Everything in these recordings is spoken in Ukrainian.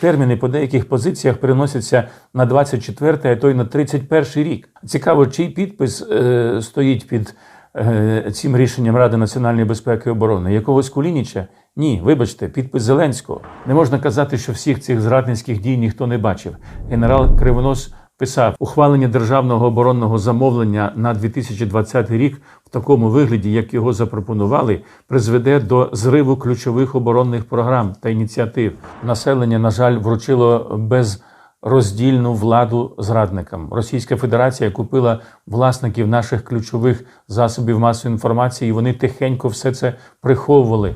терміни по деяких позиціях переносяться на 24, а то й на 31 рік. Цікаво, чий підпис е, стоїть під е, цим рішенням Ради національної безпеки і оборони? Якогось Кулініча? Ні, вибачте, підпис Зеленського. Не можна казати, що всіх цих зрадницьких дій ніхто не бачив. Генерал Кривонос писав ухвалення державного оборонного замовлення на 2020 рік в такому вигляді, як його запропонували, призведе до зриву ключових оборонних програм та ініціатив. Населення, на жаль, вручило без. Роздільну владу зрадникам. Російська Федерація купила власників наших ключових засобів масової інформації, і вони тихенько все це приховували.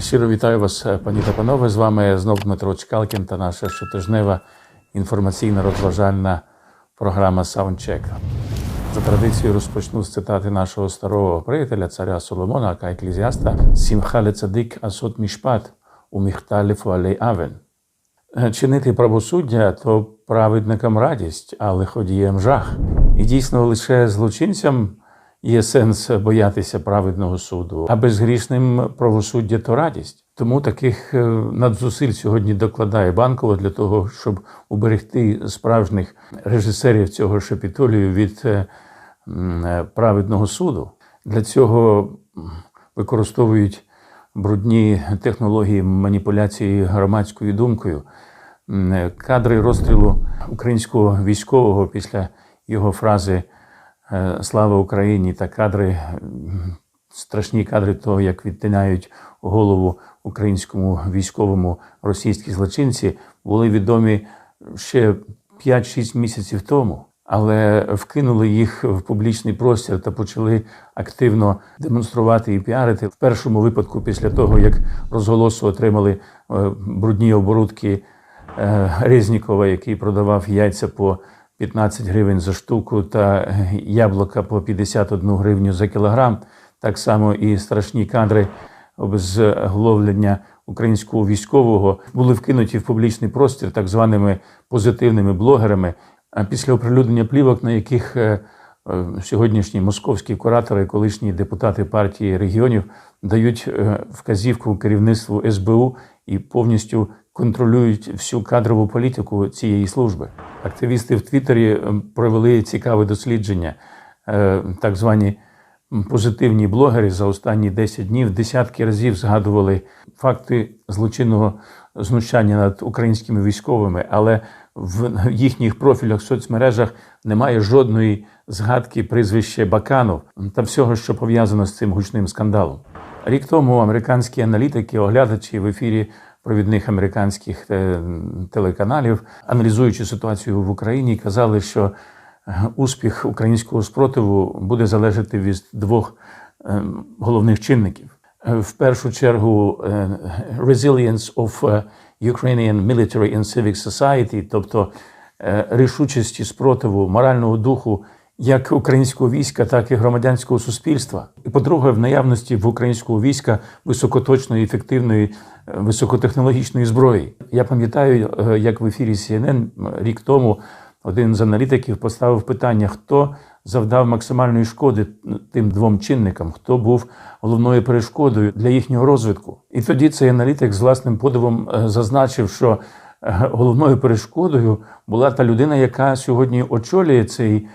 Щиро вітаю вас, пані та панове. З вами знов Дмитро Чкалкін та наша щотижнева інформаційна розважальна програма Саундчек. За традицією розпочну з цитати нашого старого приятеля, царя Соломона, ака еклезіаста Сімхале цадик асот мішпат у міхталі фуалей авен. Чинити правосуддя то праведникам радість, а лиходієм жах. І дійсно лише злочинцям є сенс боятися праведного суду, а безгрішним правосуддя то радість. Тому таких е, надзусиль сьогодні докладає банково для того, щоб уберегти справжніх режисерів цього шепітолію від е, е, праведного суду. Для цього використовують брудні технології маніпуляції громадською думкою. Кадри розстрілу українського військового після його фрази Слава Україні та кадри, страшні кадри того, як відтинають голову українському військовому російські злочинці, були відомі ще 5-6 місяців тому. Але вкинули їх в публічний простір та почали активно демонструвати і піарити. В першому випадку, після того як розголосу отримали е, брудні оборудки е, Резнікова, який продавав яйця по 15 гривень за штуку та яблука по 51 гривню за кілограм. Так само і страшні кадри обезгловлення українського військового були вкинуті в публічний простір так званими позитивними блогерами. А після оприлюднення плівок, на яких е, е, сьогоднішні московські куратори, колишні депутати партії регіонів дають е, вказівку керівництву СБУ і повністю контролюють всю кадрову політику цієї служби. Активісти в Твіттері е, провели цікаве дослідження, Е, так звані позитивні блогери за останні 10 днів десятки разів згадували факти злочинного знущання над українськими військовими, але в їхніх профілях в соцмережах немає жодної згадки прізвища Баканов та всього, що пов'язано з цим гучним скандалом. Рік тому американські аналітики, оглядачі в ефірі провідних американських е, телеканалів, аналізуючи ситуацію в Україні, казали, що е, успіх українського спротиву буде залежати від двох е, головних чинників. В першу чергу resilience of Ukrainian military and civic society, тобто рішучості спротиву, морального духу як українського війська, так і громадянського суспільства. І по-друге, в наявності в українського війська високоточної, ефективної, е, високотехнологічної зброї. Я пам'ятаю, е, як в ефірі CNN рік тому один з аналітиків поставив питання, хто завдав максимальної шкоди тим двом чинникам, хто був головною перешкодою для їхнього розвитку. І тоді цей аналітик з власним подивом е, зазначив, що головною перешкодою була та людина, яка сьогодні очолює цей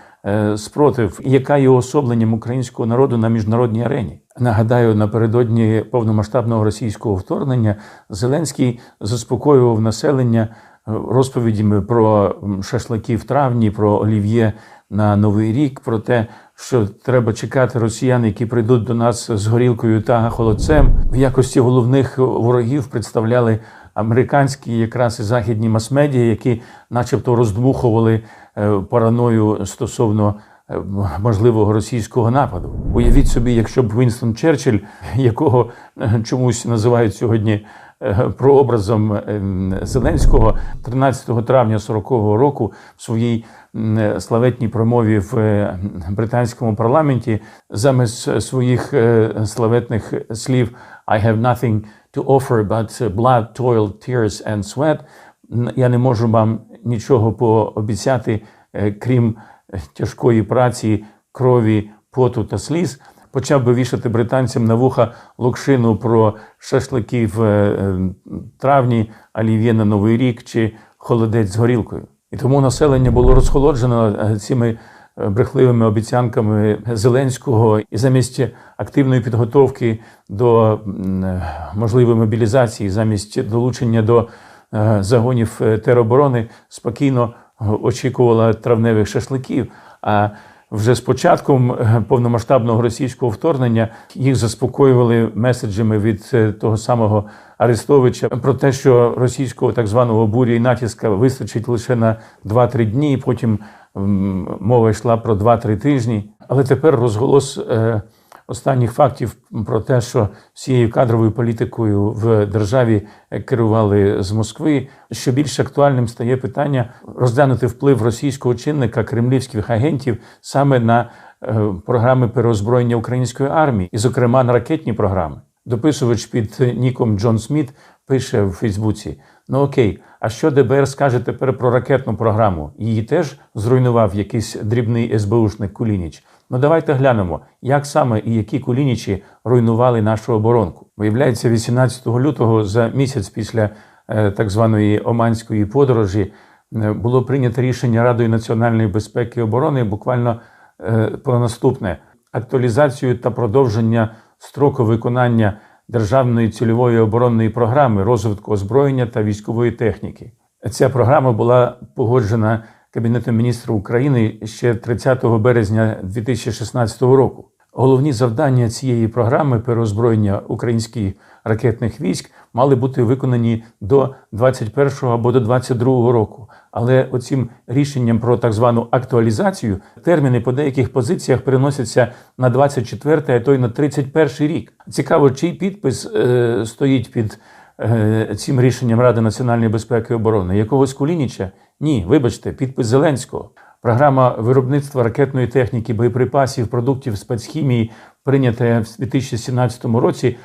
спротив, яка є особленням українського народу на міжнародній арені. Нагадаю, напередодні повномасштабного російського вторгнення Зеленський заспокоював населення е, розповідями про м, шашлики в травні, про олів'є на новий рік, про те, що треба чекати росіян, які прийдуть до нас з горілкою та холодцем. В якості головних ворогів представляли американські якраз і західні мас-медіа, які, начебто, роздмухували е, параною стосовно е, можливого російського нападу. Уявіть собі, якщо б Вінстон Черчилль, якого е, чомусь називають сьогодні е, прообразом Зеленського, 13 травня 40-го року в своїй е, славетній промові в е, британському парламенті замість своїх е, славетних слів I have nothing to offer but blood, toil, tears and sweat. Я не можу вам нічого пообіцяти, е, крім е, тяжкої праці, крові, поту та сліз. почав би вішати британцям на вуха локшину про шашлики в е, травні, олів'є на Новий рік чи холодець з горілкою. І тому населення було розхолоджено цими брехливими обіцянками Зеленського, і замість активної підготовки до можливої мобілізації, замість долучення до загонів е, тероборони, спокійно е, очікувала травневих шашликів. А вже з початком е, повномасштабного російського вторгнення їх заспокоювали меседжами від е, того самого Арестовича про те, що російського так званого бурі і натиска вистачить лише на 2-3 дні, потім мова йшла про 2-3 тижні. Але тепер розголос е, останніх фактів про те, що всією кадровою політикою в державі керували з Москви. Що більш актуальним стає питання розглянути вплив російського чинника кремлівських агентів саме на е, програми переозброєння української армії, і, зокрема, на ракетні програми. Дописувач під ніком Джон Сміт пише в Фейсбуці: Ну окей, а що ДБР скаже тепер про ракетну програму? Її теж зруйнував якийсь дрібний СБУшник Кулініч. Ну давайте глянемо, як саме і які кулінічі руйнували нашу оборонку. Виявляється, 18 лютого, за місяць після е, так званої оманської подорожі, е, було прийнято рішення Радою національної безпеки і оборони буквально е, про наступне: актуалізацію та продовження строку виконання державної цільової оборонної програми розвитку озброєння та військової техніки. Ця програма була погоджена Кабінетом міністрів України ще 30 березня 2016 року. Головні завдання цієї програми переозброєння українських ракетних військ мали бути виконані до 21 або до 22 року. Але оцім рішенням про так звану актуалізацію терміни по деяких позиціях переносяться на 24, а то й на 31 рік. Цікаво, чий підпис е, стоїть під цим рішенням Ради національної безпеки і оборони? Якогось Кулініча? Ні, вибачте, підпис Зеленського. Програма виробництва ракетної техніки, боєприпасів, продуктів спецхімії, прийнята в 2017 році,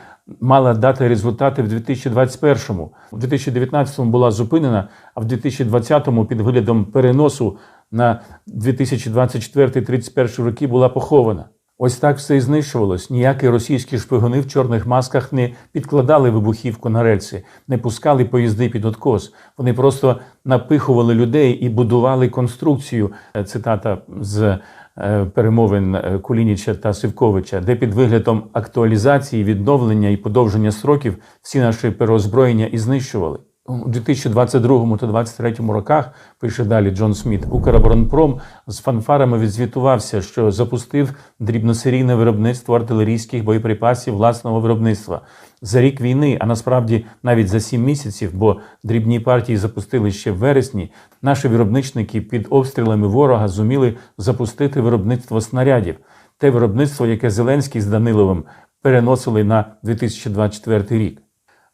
мала дати результати в 2021-му. У 2019-му була зупинена, а в 2020-му під виглядом переносу на 2024-31 роки була похована. Ось так все і знищувалось. Ніякі російські шпигуни в чорних масках не підкладали вибухівку на рельси, не пускали поїзди під откос. Вони просто напихували людей і будували конструкцію. Е, Цитата з е, перемовин е, Кулініча та Сивковича, де під виглядом актуалізації, відновлення і подовження строків всі наші переозброєння і знищували. У 2022 та 2023 роках, пише далі Джон Сміт, Укроборонпром з фанфарами відзвітувався, що запустив дрібносерійне виробництво артилерійських боєприпасів власного виробництва за рік війни, а насправді навіть за сім місяців, бо дрібні партії запустили ще в вересні. Наші виробничники під обстрілами ворога зуміли запустити виробництво снарядів, те виробництво, яке Зеленський з Даниловим переносили на 2024 рік.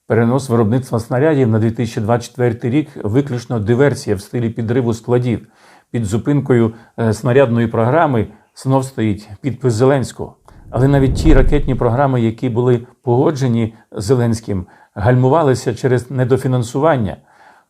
Перенос виробництва снарядів на 2024 рік виключно диверсія в стилі підриву складів. Під зупинкою е, снарядної програми знов стоїть підпис Зеленського. Але навіть ті ракетні програми, які були погоджені Зеленським, гальмувалися через недофінансування.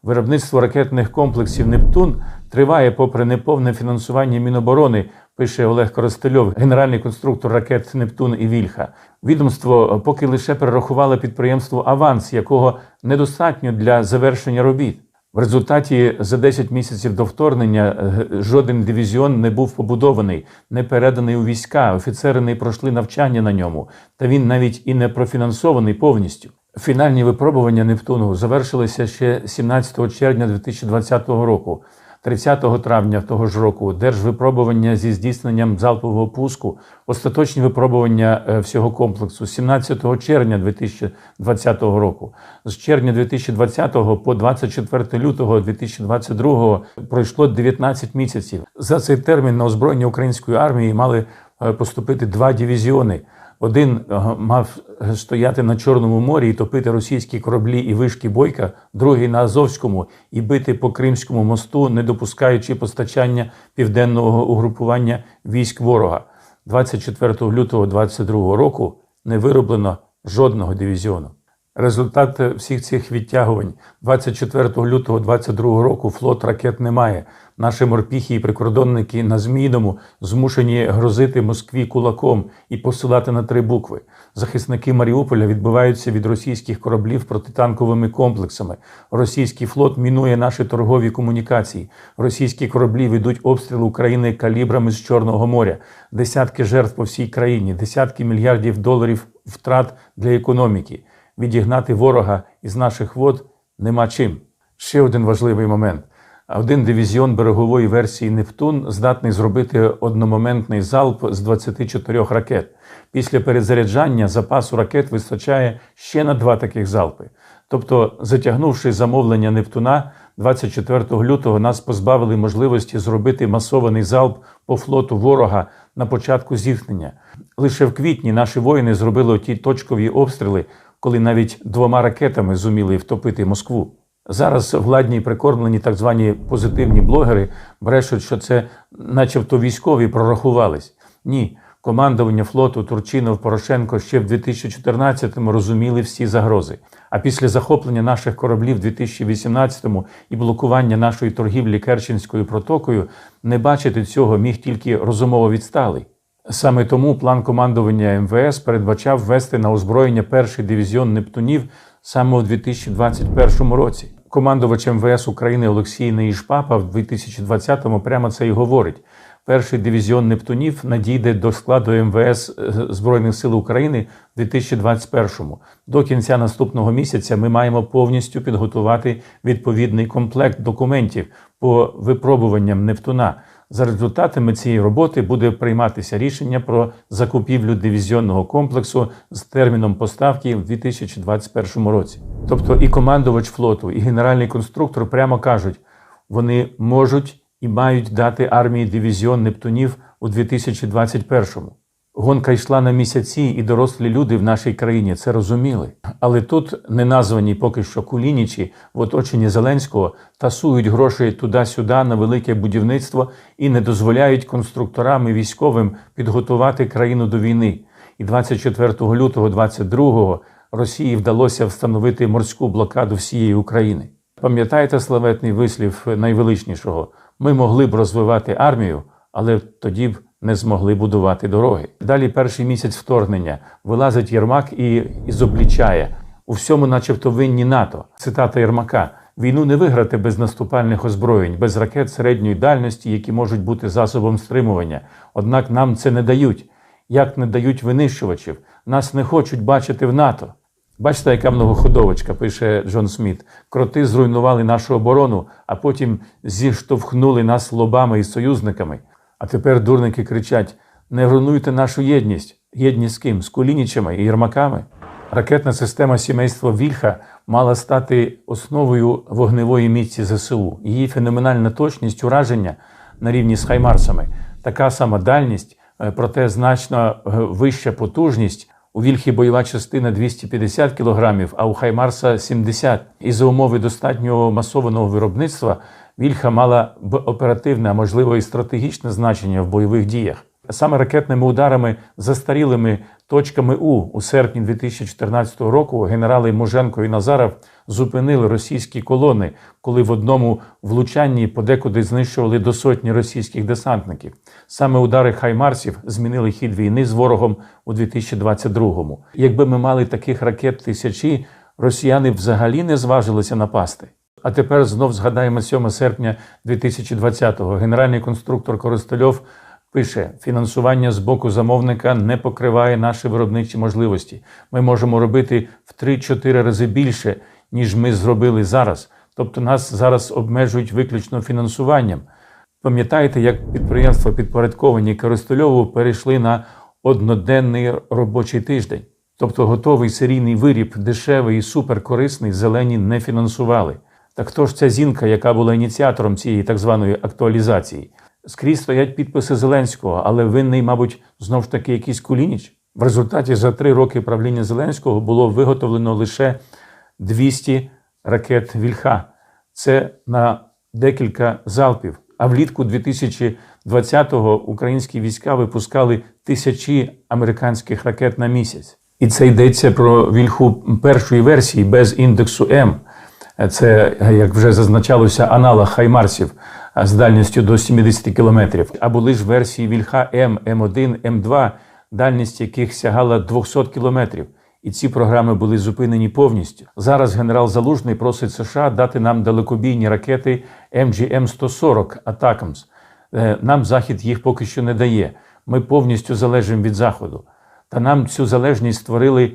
Виробництво ракетних комплексів Нептун триває попри неповне фінансування Міноборони, пише Олег Коростельов, генеральний конструктор ракет Нептун і Вільха. Відомство поки лише перерахувало підприємству аванс, якого недостатньо для завершення робіт. В результаті за 10 місяців до вторгнення е, жоден дивізіон не був побудований, не переданий у війська. Офіцери не пройшли навчання на ньому, та він навіть і не профінансований повністю. Фінальні випробування Нептуну завершилися ще 17 червня 2020 року. 30 травня того ж року держвипробування зі здійсненням залпового пуску, остаточні випробування е, всього комплексу 17 червня 2020 року. З червня 2020 по 24 лютого 2022 пройшло 19 місяців. За цей термін на озброєння української армії мали е, поступити два дивізіони. Один мав стояти на Чорному морі і топити російські кораблі і вишки бойка, другий на Азовському і бити по Кримському мосту, не допускаючи постачання південного угрупування військ ворога. 24 лютого 2022 року не вироблено жодного дивізіону. Результат всіх цих відтягувань 24 лютого 2022 року флот ракет немає. Наші морпіхи і прикордонники на Змійному змушені грозити Москві кулаком і посилати на три букви. Захисники Маріуполя відбиваються від російських кораблів протитанковими комплексами. Російський флот мінує наші торгові комунікації. Російські кораблі ведуть обстріл України калібрами з Чорного моря. Десятки жертв по всій країні, десятки мільярдів доларів втрат для економіки. Відігнати ворога із наших вод нема чим. Ще один важливий момент. Один дивізіон берегової версії Нептун здатний зробити одномоментний залп з 24 ракет. Після перезаряджання запасу ракет вистачає ще на два таких залпи. Тобто, затягнувши замовлення Нептуна, 24 лютого нас позбавили можливості зробити масований залп по флоту ворога на початку зіткнення. Лише в квітні наші воїни зробили ті точкові обстріли, коли навіть двома ракетами зуміли втопити Москву. Зараз владні прикормлені так звані позитивні блогери брешуть, що це, начебто, військові прорахувались. Ні, командування флоту Турчинов Порошенко ще в 2014-му розуміли всі загрози. А після захоплення наших кораблів в 2018-му і блокування нашої торгівлі Керченською протокою не бачити цього міг тільки розумово відсталий. Саме тому план командування МВС передбачав ввести на озброєння перший дивізіон Нептунів саме у 2021 році. Командувач МВС України Олексій Неїшпапа в 2020-му прямо це і говорить. Перший дивізіон Нептунів надійде до складу МВС Збройних сил України в 2021-му. До кінця наступного місяця ми маємо повністю підготувати відповідний комплект документів по випробуванням Нептуна. За результатами цієї роботи буде прийматися рішення про закупівлю дивізіонного комплексу з терміном поставки в 2021 році. Тобто і командувач флоту, і генеральний конструктор прямо кажуть, вони можуть і мають дати армії дивізіон Нептунів у 2021-му. Гонка йшла на місяці, і дорослі люди в нашій країні це розуміли. Але тут не названі поки що кулінічі в оточенні Зеленського тасують гроші туди-сюди на велике будівництво і не дозволяють конструкторам і військовим підготувати країну до війни. І 24 лютого 22-го Росії вдалося встановити морську блокаду всієї України. Пам'ятаєте славетний вислів найвеличнішого? Ми могли б розвивати армію, але тоді б не змогли будувати дороги. Далі перший місяць вторгнення вилазить Єрмак і ізоблічає у всьому, начебто, винні НАТО. Цитата Єрмака: війну не виграти без наступальних озброєнь, без ракет середньої дальності, які можуть бути засобом стримування. Однак нам це не дають. Як не дають винищувачів, нас не хочуть бачити в НАТО. Бачите, яка многоходовочка, пише Джон Сміт. Кроти зруйнували нашу оборону, а потім зіштовхнули нас лобами і союзниками. А тепер дурники кричать: не руйнуйте нашу єдність. Єдність з ким? З кулінічами і єрмаками. Ракетна система сімейства Вільха мала стати основою вогневої міці ЗСУ. Її феноменальна точність ураження на рівні з Хаймарсами, така сама дальність, е, проте значно е, вища потужність. У Вільхі бойова частина 250 кг, а у Хаймарса 70. І за умови достатнього масованого виробництва Вільха мала б оперативне, а можливо і стратегічне значення в бойових діях. Саме ракетними ударами застарілими точками У у серпні 2014 року генерали Муженко і Назаров зупинили російські колони, коли в одному влучанні подекуди знищували до сотні російських десантників. Саме удари Хаймарсів змінили хід війни з ворогом у 2022-му. Якби ми мали таких ракет тисячі, росіяни взагалі не зважилися напасти. А тепер знов згадаємо 7 серпня 2020-го. Генеральний конструктор Коростельов пише: фінансування з боку замовника не покриває наші виробничі можливості. Ми можемо робити в 3-4 рази більше, ніж ми зробили зараз. Тобто нас зараз обмежують виключно фінансуванням. Пам'ятаєте, як підприємства підпорядковані Коростельову перейшли на одноденний робочий тиждень? Тобто готовий серійний виріб, дешевий і суперкорисний, зелені не фінансували. Так хто ж ця зінка, яка була ініціатором цієї так званої актуалізації? Скрізь стоять підписи Зеленського, але винний, мабуть, знов ж таки якийсь кулініч. В результаті за три роки правління Зеленського було виготовлено лише 200 ракет Вільха. Це на декілька залпів. А влітку 2020-го українські війська випускали тисячі американських ракет на місяць. І це йдеться про вільху першої версії без індексу М. Це, як вже зазначалося, аналог Хаймарсів з дальністю до 70 кілометрів. А були ж версії вільха М, М1, М2, дальність яких сягала 200 кілометрів. І ці програми були зупинені повністю. Зараз генерал Залужний просить США дати нам далекобійні ракети MGM-140 Атакамс. Е, Нам Захід їх поки що не дає. Ми повністю залежимо від Заходу. Та нам цю залежність створили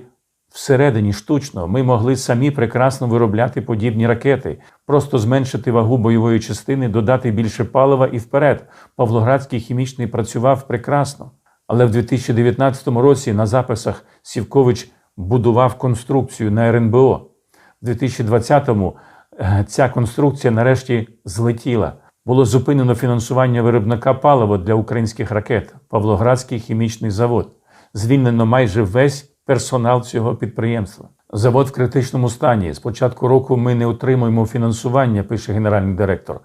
всередині штучно. Ми могли самі прекрасно виробляти подібні ракети, просто зменшити вагу бойової частини, додати більше палива і вперед. Павлоградський хімічний працював прекрасно. Але в 2019 році на записах Сівкович будував конструкцію на РНБО. В 2020-му е, ця конструкція нарешті злетіла. Було зупинено фінансування виробника палива для українських ракет Павлоградський хімічний завод. Звільнено майже весь персонал цього підприємства. Завод в критичному стані. З початку року ми не отримуємо фінансування, пише генеральний директор.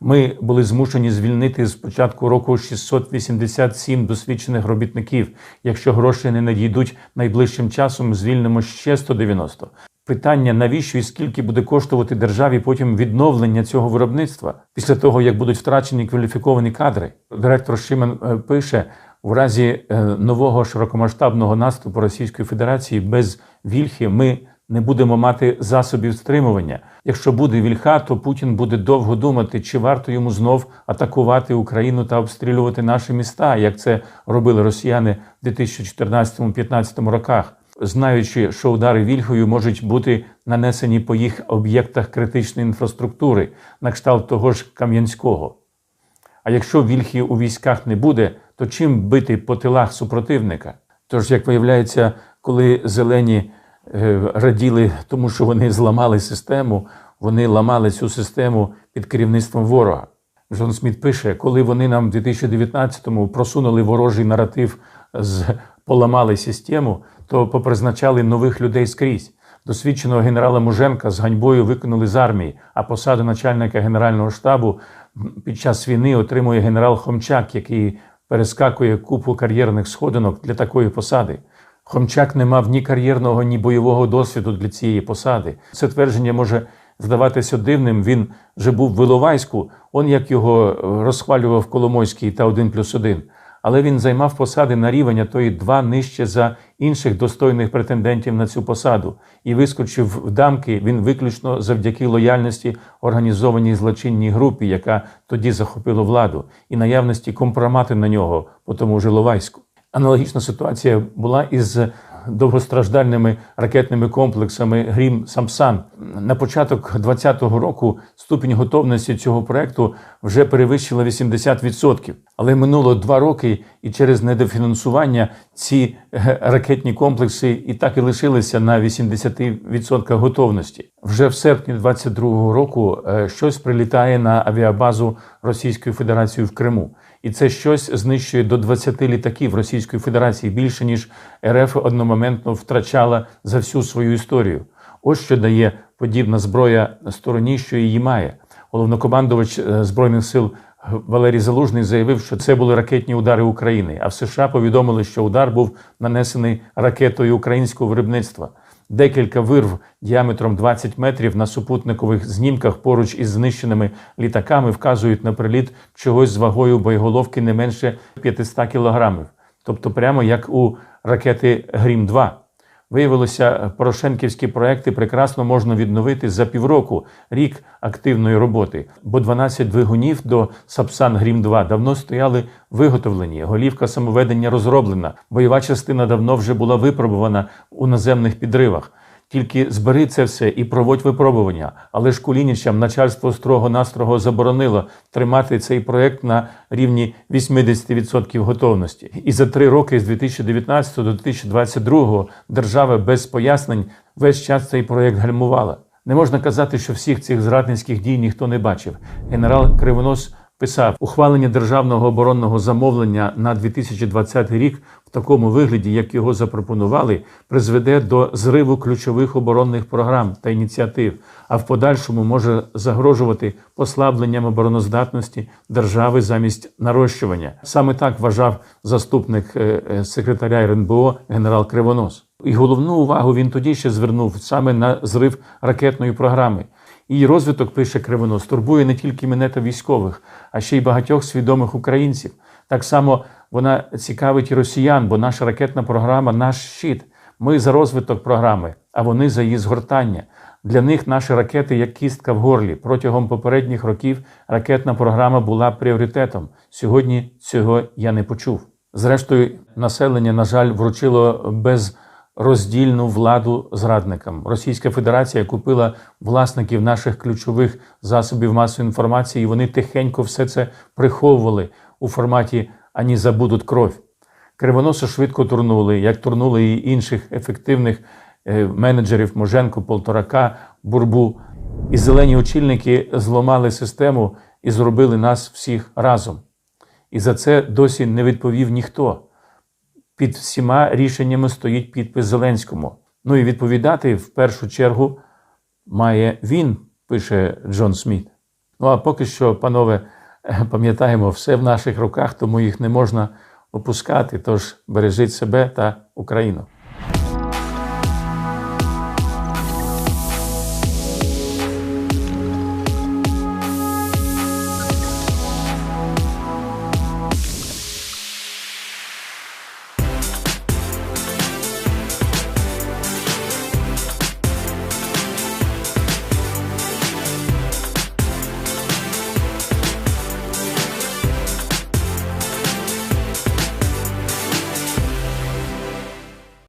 Ми були змушені звільнити з початку року 687 досвідчених робітників. Якщо гроші не надійдуть найближчим часом, звільнимо ще 190. Питання, навіщо і скільки буде коштувати державі потім відновлення цього виробництва після того, як будуть втрачені кваліфіковані кадри. Директор Шимен е, пише: в разі е, нового широкомасштабного наступу Російської Федерації без вільхи ми не будемо мати засобів стримування. Якщо буде вільха, то Путін буде довго думати, чи варто йому знов атакувати Україну та обстрілювати наші міста, як це робили росіяни в 2014-2015 роках, знаючи, що удари вільхою можуть бути нанесені по їх об'єктах критичної інфраструктури, на кшталт того ж Кам'янського. А якщо вільхи у військах не буде, то чим бити по тилах супротивника? Тож, як виявляється, коли зелені е, раділи тому, що вони зламали систему, вони ламали цю систему під керівництвом ворога. Джон Сміт пише, коли вони нам в 2019-му просунули ворожий наратив, з поламали систему, то попризначали нових людей скрізь. Досвідченого генерала Муженка з ганьбою викинули з армії, а посаду начальника генерального штабу під час війни отримує генерал Хомчак, який перескакує купу кар'єрних сходинок для такої посади. Хомчак не мав ні кар'єрного, ні бойового досвіду для цієї посади. Це твердження може здаватися дивним. Він вже був в Іловайську, он як його розхвалював Коломойський та один плюс один. Але він займав посади на рівень, а то й два нижче за інших достойних претендентів на цю посаду і вискочив в дамки він виключно завдяки лояльності організованій злочинній групі, яка тоді захопила владу, і наявності компромати на нього по тому ж Іловайську. Аналогічна ситуація була із довгостраждальними ракетними комплексами Грім Самсан. На початок 2020 року ступінь готовності цього проекту вже перевищила 80%. Але минуло два роки, і через недофінансування ці е, ракетні комплекси і так і лишилися на 80% готовності. Вже в серпні 2022 року е, щось прилітає на авіабазу Російської Федерації в Криму. І це щось знищує до 20 літаків Російської Федерації більше ніж РФ одномоментно втрачала за всю свою історію. Ось що дає подібна зброя стороні, що її має. Головнокомандувач е, збройних сил Валерій Залужний заявив, що це були ракетні удари України. А в США повідомили, що удар був нанесений ракетою українського виробництва. Декілька вирв діаметром 20 метрів на супутникових знімках поруч із знищеними літаками вказують на приліт чогось з вагою боєголовки не менше 500 кілограмів, тобто прямо як у ракети Грім 2 Виявилося, порошенківські проекти прекрасно можна відновити за півроку рік активної роботи, бо 12 двигунів до Сапсан Грім 2 давно стояли виготовлені. Голівка самоведення розроблена. Бойова частина давно вже була випробувана у наземних підривах. Тільки збери це все і проводь випробування. Але ж Кулінічам начальство строго настрого заборонило тримати цей проект на рівні 80% готовності. І за три роки з 2019 до 2022 держава без пояснень весь час цей проект гальмувала. Не можна казати, що всіх цих зрадницьких дій ніхто не бачив. Генерал Кривонос писав ухвалення державного оборонного замовлення на 2020 рік в такому вигляді, як його запропонували, призведе до зриву ключових оборонних програм та ініціатив, а в подальшому може загрожувати послабленням обороноздатності держави замість нарощування. Саме так вважав заступник е, е, секретаря РНБО генерал Кривонос. І головну увагу він тоді ще звернув саме на зрив ракетної програми. Її розвиток, пише Кривонос, турбує не тільки мене та військових, а ще й багатьох свідомих українців. Так само вона цікавить і росіян, бо наша ракетна програма наш щит. Ми за розвиток програми, а вони за її згортання. Для них наші ракети як кістка в горлі. Протягом попередніх років ракетна програма була пріоритетом. Сьогодні цього я не почув. Зрештою, населення, на жаль, вручило безроздільну владу зрадникам. Російська Федерація купила власників наших ключових засобів масової інформації, і вони тихенько все це приховували у форматі ані забудуть кров. Кривоноса швидко турнули, як турнули і інших ефективних е, менеджерів Моженко, Полторака, Бурбу. І зелені очільники зламали систему і зробили нас всіх разом. І за це досі не відповів ніхто. Під всіма рішеннями стоїть підпис Зеленському. Ну і відповідати в першу чергу має він, пише Джон Сміт. Ну а поки що, панове, пам'ятаємо, все в наших руках, тому їх не можна опускати. Тож бережіть себе та Україну.